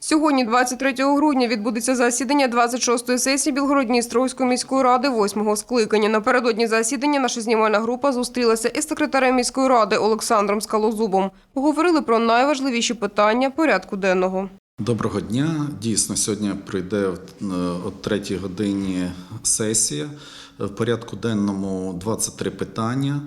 Сьогодні, 23 грудня, відбудеться засідання 26-ї сесії Білгород-Дністровської міської ради 8-го скликання. Напередодні засідання наша знімальна група зустрілася із секретарем міської ради Олександром Скалозубом. Поговорили про найважливіші питання порядку денного. Доброго дня. Дійсно, сьогодні прийде е, о третій годині сесія. В порядку денному 23 питання.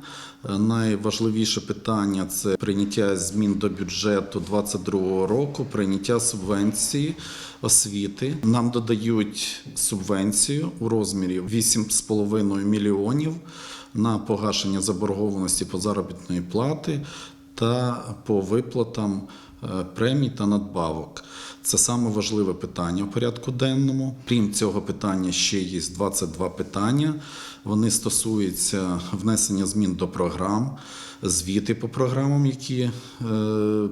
Е, Найважливіше питання це прийняття змін до бюджету 2022 року, прийняття субвенції освіти. Нам додають субвенцію у розмірі 8,5 мільйонів на погашення заборгованості по заробітної плати та по виплатам е, премій та надбавок. Це саме важливе питання у порядку денному. Крім цього питання, ще є 22 питання. Вони стосуються внесення змін до програм, звіти по програмам, які е,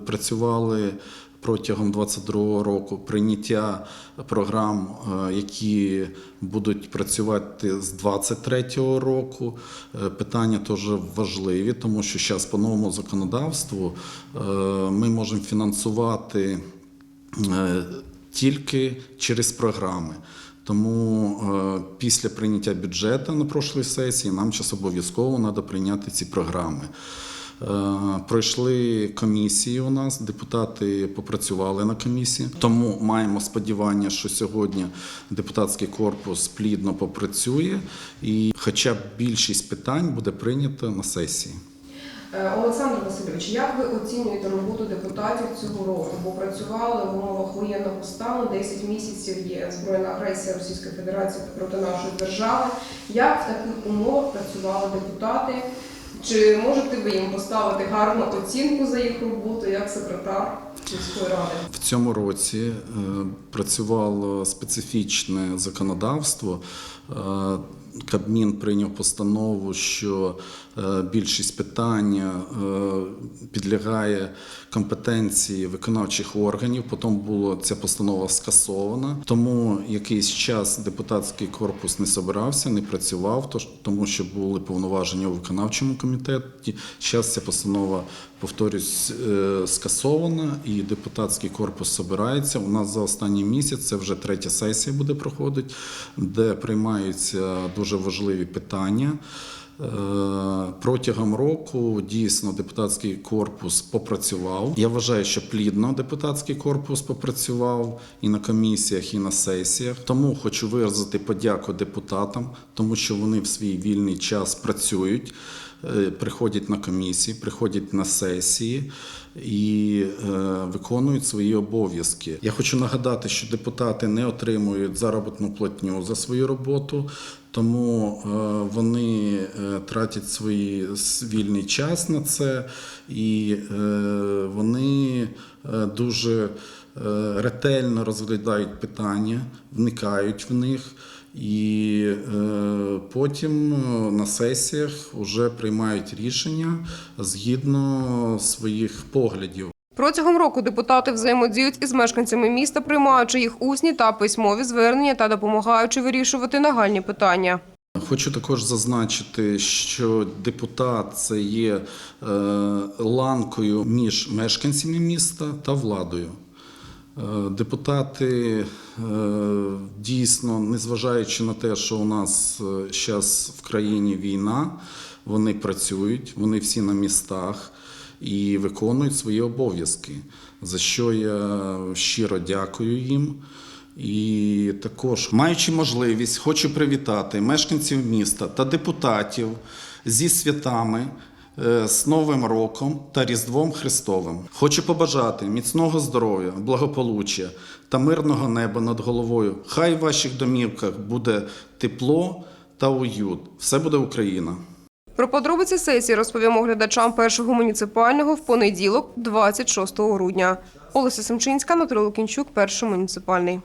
працювали протягом 2022 року, прийняття програм, е, які будуть працювати з 2023 року. Е, Питання теж важливі, тому що зараз по новому законодавству е, ми можемо фінансувати тільки через програми. Тому після прийняття бюджету на прошлій сесії нам зараз обов'язково треба прийняти ці програми. Е, Пройшли комісії у нас, депутати попрацювали на комісії. Тому маємо сподівання, що сьогодні депутатський корпус плідно попрацює, і хоча б більшість питань буде прийнято на сесії. Е, Олександр Васильович, як ви оцінюєте роботу депутатів цього року? Бо працювали в умовах воєнного стану 10 місяців є збройна агресія Російської Федерації проти нашої держави. Як в таких умовах працювали депутати? Чи можете ви їм поставити гарну оцінку за їх роботу як секретар міської ради? В цьому році е, працювало специфічне законодавство. Кабмін прийняв постанову, що е, більшість питання е, підлягає компетенції виконавчих органів. Потім була ця постанова скасована. Тому якийсь час депутатський корпус не собирався, не працював, тому що були повноваження у виконавчому комітеті. Зараз ця постанова, повторюсь, е, скасована, і депутатський корпус собирається. У нас за останній місяць це вже третя сесія буде проходити, де приймаються дуже важливі питання. Е, Протягом року дійсно депутатський корпус попрацював. Я вважаю, що плідно депутатський корпус попрацював і на комісіях, і на сесіях. Тому хочу виразити подяку депутатам, тому що вони в свій вільний час працюють, е, приходять на комісії, приходять на сесії і е, виконують свої обов'язки. Я хочу нагадати, що депутати не отримують заробітну платню за свою роботу. Тому вони тратять свій вільний час на це, і е, вони е, дуже е, ретельно розглядають питання, вникають в них. І потім на сесіях вже приймають рішення згідно своїх поглядів. Протягом року депутати взаємодіють із мешканцями міста, приймаючи їх усні та письмові звернення та допомагаючи вирішувати нагальні питання. Хочу також зазначити, що депутат це є е, ланкою між мешканцями міста та владою. Е, Депутати е, дійсно, незважаючи на те, що у нас зараз в країні війна, вони працюють, вони всі на містах і виконують свої обов'язки, за що я щиро дякую їм. І також, маючи можливість, хочу привітати мешканців міста та депутатів зі святами, е, з Новим роком та Різдвом Христовим. Хочу побажати міцного здоров'я, благополуччя та мирного неба над головою. Хай в ваших домівках буде тепло та уют. Все буде Україна. Про подробиці сесії розповімо глядачам першого муніципального в понеділок, 26 грудня. Олеся Семчинська, Анатолій Лукінчук, перший муніципальний.